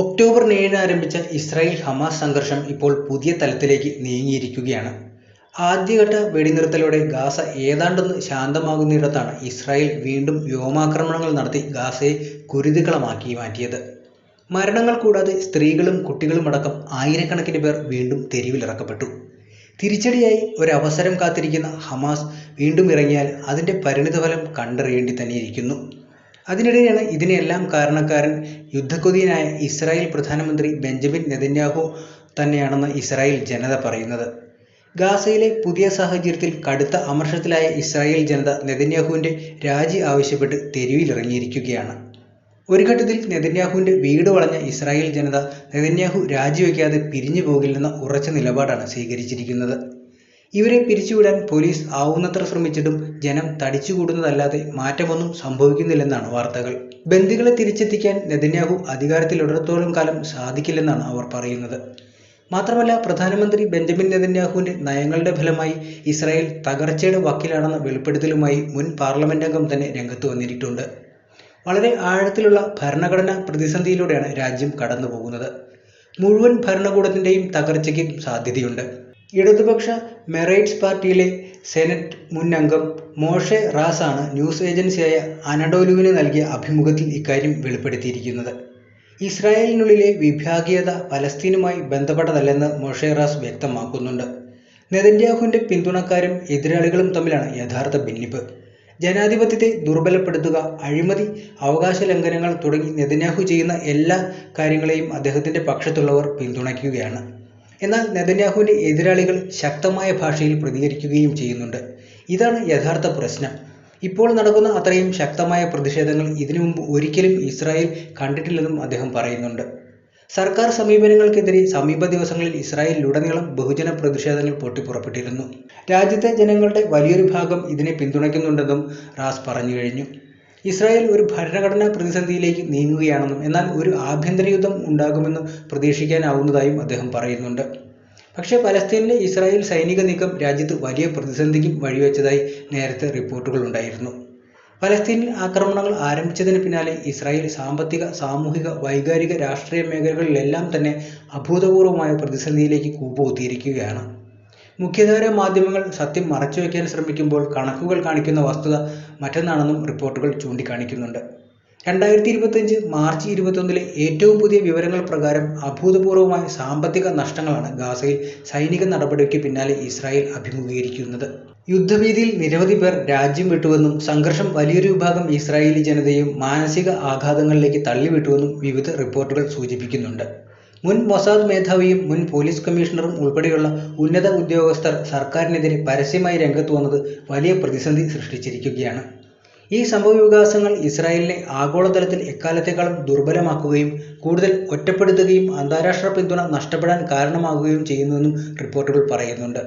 October ഏഴിന് ആരംഭിച്ച Israel Hamas സംഘർഷം ഇപ്പോൾ പുതിയ തലത്തിലേക്ക് നീങ്ങിയിരിക്കുകയാണ്. ആദ്യഘട്ട വെടിനിർത്തലോടെ ഗാസ ഏതാണ്ടൊന്ന് ശാന്തമാകുന്നിടത്താണ് ഇസ്രായേൽ വീണ്ടും വ്യോമാക്രമണങ്ങൾ നടത്തി ഗാസയെ കുരുതികളമാക്കി മാറ്റിയത്. മരണങ്ങൾ കൂടാതെ സ്ത്രീകളും കുട്ടികളും അടക്കം ആയിരക്കണക്കിന് പേർ വീണ്ടും തെരുവിലിറക്കപ്പെട്ടു. തിരിച്ചടിയായി ഒരവസരം കാത്തിരിക്കുന്ന ഹമാസ് വീണ്ടും ഇറങ്ങിയാൽ അതിന്റെ പരിണിതഫലം കണ്ടറിയേണ്ടി തന്നെയിരിക്കുന്നു അതിനിടെയാണ് ഇതിനെല്ലാം കാരണക്കാരൻ യുദ്ധക്കൊതിയനായ ഇസ്രായേൽ പ്രധാനമന്ത്രി ബെഞ്ചമിൻ നെതന്യാഹു തന്നെയാണെന്ന് ഇസ്രായേൽ ജനത പറയുന്നത്. ഗാസയിലെ പുതിയ സാഹചര്യത്തിൽ കടുത്ത അമർഷത്തിലായ ഇസ്രായേൽ ജനത നെതന്യാഹുവിന്റെ രാജി ആവശ്യപ്പെട്ട് തെരുവിലിറങ്ങിയിരിക്കുകയാണ്. ഒരു ഘട്ടത്തിൽ നെതന്യാഹുവിന്റെ വീട് വളഞ്ഞ ഇസ്രായേൽ ജനത നെതന്യാഹു രാജിവെക്കാതെ പിരിഞ്ഞു പോകില്ലെന്ന ഉറച്ച നിലപാടാണ് സ്വീകരിച്ചിരിക്കുന്നത്. ഇവരെ പിരിച്ചുവിടാൻ പോലീസ് ആവുന്നത്ര ശ്രമിച്ചിട്ടും ജനം തടിച്ചുകൂടുന്നതല്ലാതെ മാറ്റമൊന്നും സംഭവിക്കുന്നില്ലെന്നാണ് വാർത്തകൾ. ബന്ദികളെ തിരിച്ചെത്തിക്കാൻ നെതന്യാഹു അധികാരത്തിലുടത്തോളം കാലം സാധിക്കില്ലെന്നാണ് അവർ പറയുന്നത്. മാത്രമല്ല പ്രധാനമന്ത്രി ബെഞ്ചമിൻ നെതന്യാഹുവിന്റെ നയങ്ങളുടെ ഫലമായി ഇസ്രായേൽ തകർച്ചയുടെ വക്കിലാണെന്ന വെളിപ്പെടുത്തലുമായി മുൻ പാർലമെന്റ് അംഗം തന്നെ രംഗത്ത് വന്നിട്ടുണ്ട് വളരെ ആഴത്തിലുള്ള ഭരണഘടനാ പ്രതിസന്ധിയിലൂടെയാണ് രാജ്യം കടന്നു പോകുന്നത് മുഴുവൻ ഭരണകൂടത്തിന്റെയും തകർച്ചയ്ക്കും സാധ്യതയുണ്ട്. ഇടതുപക്ഷ മെറൈറ്റ്സ് പാർട്ടിയിലെ സെനറ്റ് മുൻ അംഗം മോഷെ റാസാണ് ന്യൂസ് ഏജൻസിയായ അനഡോലുവിന് നൽകിയ അഭിമുഖത്തിൽ ഇക്കാര്യം വെളിപ്പെടുത്തിയിരിക്കുന്നത്. ഇസ്രായേലിനുള്ളിലെ വിഭാഗീയത പലസ്തീനുമായി ബന്ധപ്പെട്ടതല്ലെന്ന് മോഷെ റാസ് വ്യക്തമാക്കുന്നുണ്ട്. നെതന്യാഹുവിന്റെ പിന്തുണക്കാരും എതിരാളികളും തമ്മിലാണ് യഥാർത്ഥ ഭിന്നിപ്പ്. ജനാധിപത്യത്തെ ദുർബലപ്പെടുത്തുക അഴിമതി അവകാശ ലംഘനങ്ങൾ തുടങ്ങി നെതന്യാഹു ചെയ്യുന്ന എല്ലാ കാര്യങ്ങളെയും അദ്ദേഹത്തിന്റെ പക്ഷത്തുള്ളവർ പിന്തുണയ്ക്കുകയാണ്. എന്നാൽ നെതന്യാഹുവിന്റെ എതിരാളികൾ ശക്തമായ ഭാഷയിൽ പ്രതികരിക്കുകയും ചെയ്യുന്നുണ്ട്. ഇതാണ് യഥാർത്ഥ പ്രശ്നം. ഇപ്പോൾ നടക്കുന്ന അത്രയും ശക്തമായ പ്രതിഷേധങ്ങൾ ഇതിനു മുമ്പ് ഒരിക്കലും ഇസ്രായേൽ കണ്ടിട്ടില്ലെന്നും അദ്ദേഹം പറയുന്നുണ്ട്. സർക്കാർ സമീപനങ്ങൾക്കെതിരെ സമീപ ദിവസങ്ങളിൽ ഇസ്രായേലിലുടനീളം ബഹുജന പ്രതിഷേധങ്ങൾ പൊട്ടിപ്പുറപ്പെട്ടിരുന്നു. രാജ്യത്തെ ജനങ്ങളുടെ വലിയൊരു ഭാഗം ഇതിനെ പിന്തുണയ്ക്കുന്നുണ്ടെന്നും റാസ് പറഞ്ഞു കഴിഞ്ഞു. ഇസ്രായേൽ ഒരു ഭരണഘടനാ പ്രതിസന്ധിയിലേക്ക് നീങ്ങുകയാണെന്നും എന്നാൽ ഒരു ആഭ്യന്തര യുദ്ധം ഉണ്ടാകുമെന്നും പ്രതീക്ഷിക്കാനാവുന്നതായും അദ്ദേഹം പറയുന്നുണ്ട്. പക്ഷേ പലസ്തീനിലെ ഇസ്രായേൽ സൈനിക നീക്കം രാജ്യത്ത് വലിയ പ്രതിസന്ധിക്കും വഴിവെച്ചതായി നേരത്തെ റിപ്പോർട്ടുകൾ ഉണ്ടായിരുന്നു. പലസ്തീനിൽ ആക്രമണങ്ങൾ ആരംഭിച്ചതിന് പിന്നാലെ ഇസ്രായേൽ സാമ്പത്തിക സാമൂഹിക വൈകാരിക രാഷ്ട്രീയ മേഖലകളിലെല്ലാം തന്നെ അഭൂതപൂർവമായ പ്രതിസന്ധിയിലേക്ക് കൂപ്പുകുത്തിയിരിക്കുകയാണ് മുഖ്യധാര മാധ്യമങ്ങൾ സത്യം മറച്ചുവെക്കാൻ ശ്രമിക്കുമ്പോൾ കണക്കുകൾ കാണിക്കുന്ന വസ്തുത മറ്റൊന്നാണെന്നും റിപ്പോർട്ടുകൾ ചൂണ്ടിക്കാണിക്കുന്നുണ്ട്. രണ്ടായിരത്തി ഇരുപത്തഞ്ച് മാർച്ച് ഇരുപത്തൊന്നിലെ ഏറ്റവും പുതിയ വിവരങ്ങൾ പ്രകാരം അഭൂതപൂർവമായ സാമ്പത്തിക നഷ്ടങ്ങളാണ് ഗാസയിൽ സൈനിക നടപടിക്ക് പിന്നാലെ ഇസ്രായേൽ അഭിമുഖീകരിക്കുന്നത്. യുദ്ധഭീതിയിൽ നിരവധി പേർ രാജ്യം വിട്ടുവെന്നും സംഘർഷം വലിയൊരു വിഭാഗം ഇസ്രായേലി ജനതയും മാനസിക ആഘാതങ്ങളിലേക്ക് തള്ളിവിട്ടുവെന്നും വിവിധ റിപ്പോർട്ടുകൾ സൂചിപ്പിക്കുന്നുണ്ട്. മുൻ മൊസാദ് മേധാവിയും മുൻ പോലീസ് കമ്മീഷണറും ഉൾപ്പെടെയുള്ള ഉന്നത ഉദ്യോഗസ്ഥർ സർക്കാരിനെതിരെ പരസ്യമായി രംഗത്ത് വന്നത് വലിയ പ്രതിസന്ധി സൃഷ്ടിച്ചിരിക്കുകയാണ്. ഈ സംഭവ വികാസങ്ങൾ ഇസ്രായേലിനെ ആഗോളതലത്തിൽ എക്കാലത്തേക്കാളും ദുർബലമാക്കുകയും കൂടുതൽ ഒറ്റപ്പെടുത്തുകയും അന്താരാഷ്ട്ര പിന്തുണ നഷ്ടപ്പെടാൻ കാരണമാകുകയും ചെയ്യുന്നുവെന്നും റിപ്പോർട്ടുകൾ പറയുന്നുണ്ട്.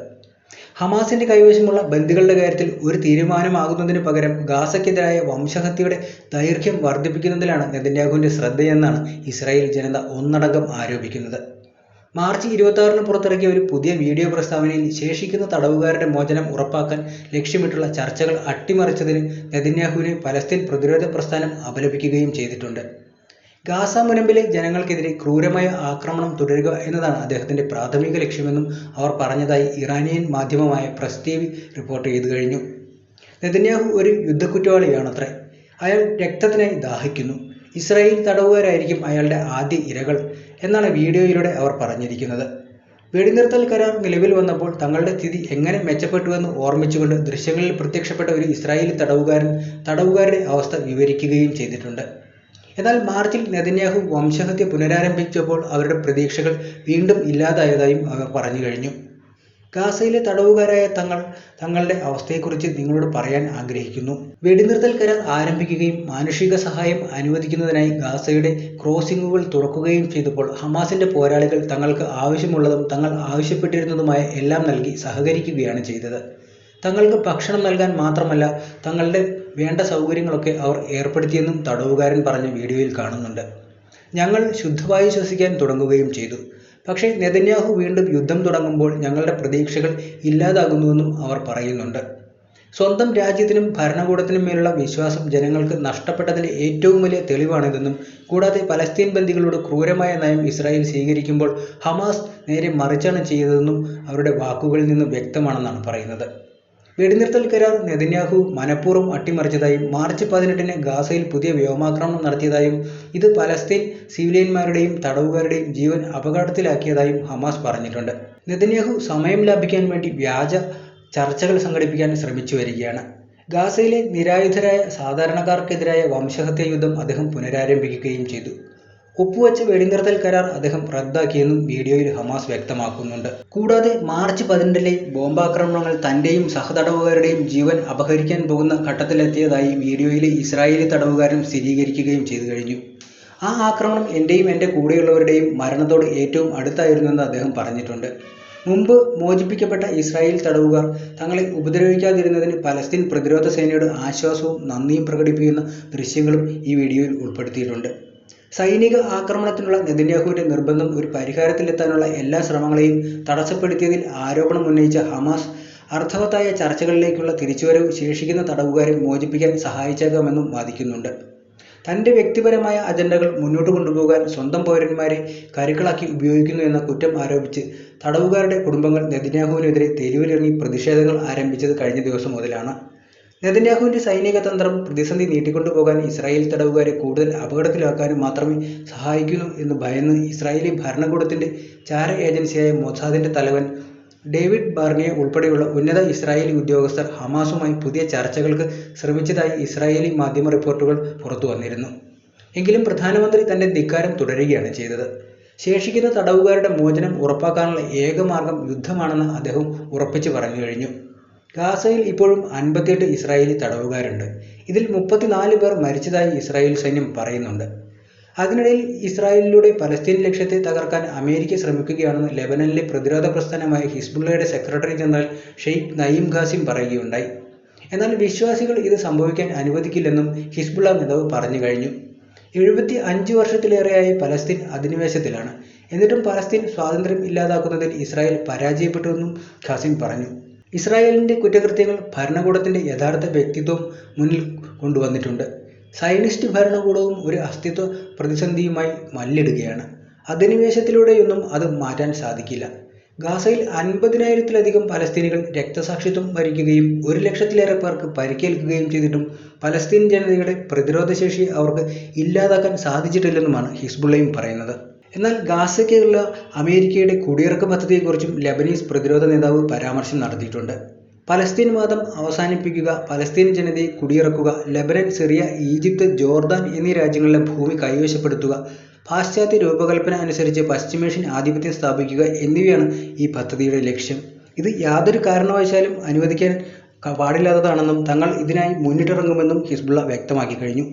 ഹമാസിന്റെ കൈവശമുള്ള ബന്ദികളുടെ കാര്യത്തിൽ ഒരു തീരുമാനമാകുന്നതിന് പകരം ഗാസയ്ക്കെതിരായ വംശഹത്യയുടെ ദൈർഘ്യം വർദ്ധിപ്പിക്കുന്നതിലാണ് നെതന്യാഹുവിന്റെ ശ്രദ്ധയെന്നാണ് ഇസ്രായേൽ ജനത ഒന്നടങ്കം ആരോപിക്കുന്നത്. മാർച്ച് ഇരുപത്തി ആറിന് പുറത്തിറക്കിയ ഒരു പുതിയ വീഡിയോ പ്രസ്താവനയിൽ ശേഷിക്കുന്ന തടവുകാരുടെ മോചനം ഉറപ്പാക്കാൻ ലക്ഷ്യമിട്ടുള്ള ചർച്ചകൾ അട്ടിമറിച്ചതിന് നെതന്യാഹുവിനെ പലസ്തീൻ പ്രതിരോധ പ്രസ്ഥാനം അപലപിക്കുകയും ചെയ്തിട്ടുണ്ട്. ഗാസ മുനമ്പിലെ ജനങ്ങൾക്കെതിരെ ക്രൂരമായ ആക്രമണം തുടരുക എന്നതാണ് അദ്ദേഹത്തിന്റെ പ്രാഥമിക ലക്ഷ്യമെന്നും അവർ പറഞ്ഞതായി ഇറാനിയൻ മാധ്യമമായ പ്രസ് ടി വി റിപ്പോർട്ട് ചെയ്തു കഴിഞ്ഞു. നെതന്യാഹു ഒരു യുദ്ധക്കുറ്റവാളിയാണത്രേ. അയാൾ രക്തത്തിനായി ദാഹിക്കുന്നു. ഇസ്രായേൽ തടവുകാരായിരിക്കും അയാളുടെ ആദ്യ ഇരകൾ എന്നാണ് വീഡിയോയിലൂടെ അവർ പറഞ്ഞിരിക്കുന്നത്. വെടിനിർത്തൽ കരാർ നിലവിൽ വന്നപ്പോൾ തങ്ങളുടെ സ്ഥിതി എങ്ങനെ മെച്ചപ്പെട്ടുവെന്ന് ഓർമ്മിച്ചുകൊണ്ട് ദൃശ്യങ്ങളിൽ പ്രത്യക്ഷപ്പെട്ട ഒരു ഇസ്രായേലി തടവുകാരൻ തടവുകാരുടെ അവസ്ഥ വിവരിക്കുകയും ചെയ്തിട്ടുണ്ട്. എന്നാൽ മാർച്ചിൽ നെതന്യാഹു വംശഹത്യ പുനരാരംഭിച്ചപ്പോൾ അവരുടെ പ്രതീക്ഷകൾ വീണ്ടും ഇല്ലാതായതായും അവർ പറഞ്ഞു കഴിഞ്ഞു. ഗാസയിലെ തടവുകാരായ തങ്ങൾ തങ്ങളുടെ അവസ്ഥയെക്കുറിച്ച് നിങ്ങളോട് പറയാൻ ആഗ്രഹിക്കുന്നു. വെടിനിർത്തൽ കരാർ ആരംഭിക്കുകയും മാനുഷിക സഹായം അനുവദിക്കുന്നതിനായി ഗാസയുടെ ക്രോസിംഗുകൾ തുറക്കുകയും ചെയ്തപ്പോൾ ഹമാസിന്റെ പോരാളികൾ തങ്ങൾക്ക് ആവശ്യമുള്ളതും തങ്ങൾ ആവശ്യപ്പെട്ടിരുന്നതുമായ എല്ലാം നൽകി സഹകരിക്കുകയാണ് ചെയ്തത്. തങ്ങൾക്ക് ഭക്ഷണം നൽകാൻ മാത്രമല്ല തങ്ങളുടെ വേണ്ട സൗകര്യങ്ങളൊക്കെ അവർ ഏർപ്പെടുത്തിയെന്നും തടവുകാരൻ പറഞ്ഞ വീഡിയോയിൽ കാണുന്നുണ്ട്. ഞങ്ങൾ ശുദ്ധവായു ശ്വസിക്കാൻ തുടങ്ങുകയും ചെയ്തു. പക്ഷേ നെതന്യാഹു വീണ്ടും യുദ്ധം തുടങ്ങുമ്പോൾ ഞങ്ങളുടെ പ്രതീക്ഷകൾ ഇല്ലാതാകുന്നുവെന്നും അവർ പറയുന്നുണ്ട്. സ്വന്തം രാജ്യത്തിനും ഭരണകൂടത്തിനും മേലുള്ള വിശ്വാസം ജനങ്ങൾക്ക് നഷ്ടപ്പെട്ടതിന്റെ ഏറ്റവും വലിയ തെളിവാണിതെന്നും കൂടാതെ പലസ്തീൻ ബന്ദികളോട് ക്രൂരമായ നയം ഇസ്രായേൽ സ്വീകരിക്കുമ്പോൾ ഹമാസ് നേരെ മറിച്ചാണ് ചെയ്തതെന്നും അവരുടെ വാക്കുകളിൽ നിന്ന് വ്യക്തമാണെന്നാണ് പറയുന്നത്. വെടിനിർത്തൽ കരാർ നെതന്യാഹു മനഃപൂർവം അട്ടിമറിച്ചതായും മാർച്ച് പതിനെട്ടിന് ഗാസയിൽ പുതിയ വ്യോമാക്രമണം നടത്തിയതായും ഇത് പലസ്തീൻ സിവിലിയന്മാരുടെയും തടവുകാരുടെയും ജീവൻ അപകടത്തിലാക്കിയതായും ഹമാസ് പറഞ്ഞിട്ടുണ്ട്. നെതന്യാഹു സമയം ലാഭിക്കാൻ വേണ്ടി വ്യാജ ചർച്ചകൾ സംഘടിപ്പിക്കാൻ ശ്രമിച്ചു വരികയാണ്. ഗാസയിലെ നിരായുധരായ സാധാരണക്കാർക്കെതിരായ വംശഹത്യ യുദ്ധം അദ്ദേഹം പുനരാരംഭിക്കുകയും ചെയ്തു. ഒപ്പുവെച്ച വെടിനിർത്തൽ കരാർ അദ്ദേഹം റദ്ദാക്കിയെന്നും വീഡിയോയിൽ ഹമാസ് വ്യക്തമാക്കുന്നുണ്ട്. കൂടാതെ മാർച്ച് പതിനെട്ടിലെ ബോംബാക്രമണങ്ങൾ തന്റെയും സഹതടവുകാരുടെയും ജീവൻ അപഹരിക്കാൻ പോകുന്ന ഘട്ടത്തിലെത്തിയതായി വീഡിയോയിലെ ഇസ്രായേലി തടവുകാരൻ സ്ഥിരീകരിക്കുകയും ചെയ്തു കഴിഞ്ഞു. ആ ആക്രമണം എന്റെയും എന്റെ കൂടെയുള്ളവരുടെയും മരണത്തോട് ഏറ്റവും അടുത്തായിരുന്നുവെന്ന് അദ്ദേഹം പറഞ്ഞിട്ടുണ്ട്. മുമ്പ് മോചിപ്പിക്കപ്പെട്ട ഇസ്രായേൽ തടവുകാർ തങ്ങളെ ഉപദ്രവിക്കാതിരുന്നതിന് പലസ്തീൻ പ്രതിരോധ സേനയുടെ ആശ്വാസവും നന്ദിയും പ്രകടിപ്പിക്കുന്ന ദൃശ്യങ്ങളും ഈ വീഡിയോയിൽ ഉൾപ്പെടുത്തിയിട്ടുണ്ട്. സൈനിക ആക്രമണത്തിനുള്ള നെതന്യാഹുവിന്റെ നിർബന്ധം ഒരു പരിഹാരത്തിലെത്താനുള്ള എല്ലാ ശ്രമങ്ങളെയും തടസ്സപ്പെടുത്തിയതിൽ ആരോപണം ഉന്നയിച്ച ഹമാസ് അർത്ഥവത്തായ ചർച്ചകളിലേക്കുള്ള തിരിച്ചുവരവ് ശേഷിക്കുന്ന തടവുകാരെ മോചിപ്പിക്കാൻ സഹായിച്ചേക്കാമെന്നും വാദിക്കുന്നുണ്ട്. തന്റെ വ്യക്തിപരമായ അജണ്ടകൾ മുന്നോട്ട് കൊണ്ടുപോകാൻ സ്വന്തം പൗരന്മാരെ കരുക്കളാക്കി ഉപയോഗിക്കുന്നു എന്ന കുറ്റം ആരോപിച്ച് തടവുകാരുടെ കുടുംബങ്ങൾ നെതന്യാഹുവിനെതിരെ തെരുവിലിറങ്ങി പ്രതിഷേധങ്ങൾ ആരംഭിച്ചത് കഴിഞ്ഞ ദിവസം മുതലാണ്. നെതന്യാഹുവിന്റെ സൈനിക തന്ത്രം പ്രതിസന്ധി നീട്ടിക്കൊണ്ടുപോകാൻ ഇസ്രായേൽ തടവുകാരെ കൂടുതൽ അപകടത്തിലാക്കാനും മാത്രമേ സഹായിക്കൂ എന്ന് ഭയന്ന് ഇസ്രായേലി ഭരണകൂടത്തിന്റെ ചാര ഏജൻസിയായ മൊസാദിന്റെ തലവൻ ഡേവിഡ് ബാർണിയെ ഉൾപ്പെടെയുള്ള ഉന്നത ഇസ്രായേലി ഉദ്യോഗസ്ഥർ ഹമാസുമായി പുതിയ ചർച്ചകൾക്ക് ശ്രമിച്ചതായി ഇസ്രായേലി മാധ്യമ റിപ്പോർട്ടുകൾ പുറത്തു വന്നിരുന്നു. എങ്കിലും പ്രധാനമന്ത്രി തന്റെ ധിക്കാരം തുടരുകയാണ് ചെയ്തത്. ശേഷിക്കുന്ന തടവുകാരുടെ മോചനം ഉറപ്പാക്കാനുള്ള ഏക മാർഗം യുദ്ധമാണെന്ന് അദ്ദേഹം ഉറപ്പിച്ചു പറഞ്ഞു കഴിഞ്ഞു. ഗാസയിൽ ഇപ്പോഴും അൻപത്തിയെട്ട് ഇസ്രായേലി തടവുകാരുണ്ട്. ഇതിൽ മുപ്പത്തിനാല് പേർ മരിച്ചതായി ഇസ്രായേൽ സൈന്യം പറയുന്നുണ്ട്. അതിനിടയിൽ ഇസ്രായേലിലൂടെ പലസ്തീൻ ലക്ഷ്യത്തെ തകർക്കാൻ അമേരിക്ക ശ്രമിക്കുകയാണെന്ന് ലെബനനിലെ പ്രതിരോധ പ്രസ്ഥാനമായ ഹിസ്ബുള്ളയുടെ secretary general Sheikh Naim Qassem പറയുകയുണ്ടായി. എന്നാൽ വിശ്വാസികൾ ഇത് സംഭവിക്കാൻ അനുവദിക്കില്ലെന്നും ഹിസ്ബുള്ള നേതാവ് പറഞ്ഞു കഴിഞ്ഞു. എഴുപത്തി അഞ്ച് വർഷത്തിലേറെയായി പലസ്തീൻ അധിനിവേശത്തിലാണ്. എന്നിട്ടും പലസ്തീൻ സ്വാതന്ത്ര്യം ഇല്ലാതാക്കുന്നതിൽ ഇസ്രായേൽ പരാജയപ്പെട്ടുവെന്നും ഖാസിം പറഞ്ഞു. ഇസ്രായേലിന്റെ കുറ്റകൃത്യങ്ങൾ ഭരണകൂടത്തിന്റെ യഥാർത്ഥ വ്യക്തിത്വം മുന്നിൽ കൊണ്ടുവന്നിട്ടുണ്ട്. സയനിസ്റ്റ് ഭരണകൂടവും ഒരു അസ്തിത്വ പ്രതിസന്ധിയുമായി മല്ലിടുകയാണ്. അധിനിവേശത്തിലൂടെയൊന്നും അത് മാറ്റാൻ സാധിക്കില്ല. ഗാസയിൽ അൻപതിനായിരത്തിലധികം പലസ്തീനികൾ രക്തസാക്ഷിത്വം വരിക്കുകയും ഒരു ലക്ഷത്തിലേറെ പേർക്ക് പരിക്കേൽക്കുകയും ചെയ്തിട്ടും പലസ്തീൻ ജനതയുടെ പ്രതിരോധശേഷി അവർക്ക് ഇല്ലാതാക്കാൻ സാധിച്ചിട്ടില്ലെന്നുമാണ് ഹിസ്ബുള്ളയും പറയുന്നത്. എന്നാൽ ഗാസയ്ക്കുള്ള അമേരിക്കയുടെ കുടിയിറക്ക പദ്ധതിയെക്കുറിച്ചും ലബനീസ് പ്രതിരോധ നേതാവ് പരാമർശം നടത്തിയിട്ടുണ്ട്. പലസ്തീൻ വാദം അവസാനിപ്പിക്കുക പലസ്തീൻ ജനതയെ കുടിയിറക്കുക ലബനൻ സിറിയ ഈജിപ്ത് ജോർദാൻ എന്നീ രാജ്യങ്ങളിലെ ഭൂമി കൈവശപ്പെടുത്തുക പാശ്ചാത്യ രൂപകൽപ്പന അനുസരിച്ച് പശ്ചിമേഷ്യൻ ആധിപത്യം സ്ഥാപിക്കുക എന്നിവയാണ് ഈ പദ്ധതിയുടെ ലക്ഷ്യം. ഇത് യാതൊരു കാരണവശാലും അനുവദിക്കാൻ പാടില്ലാത്തതാണെന്നും തങ്ങൾ ഇതിനായി മുന്നിട്ടിറങ്ങുമെന്നും ഹിസ്ബുള്ള വ്യക്തമാക്കി കഴിഞ്ഞു.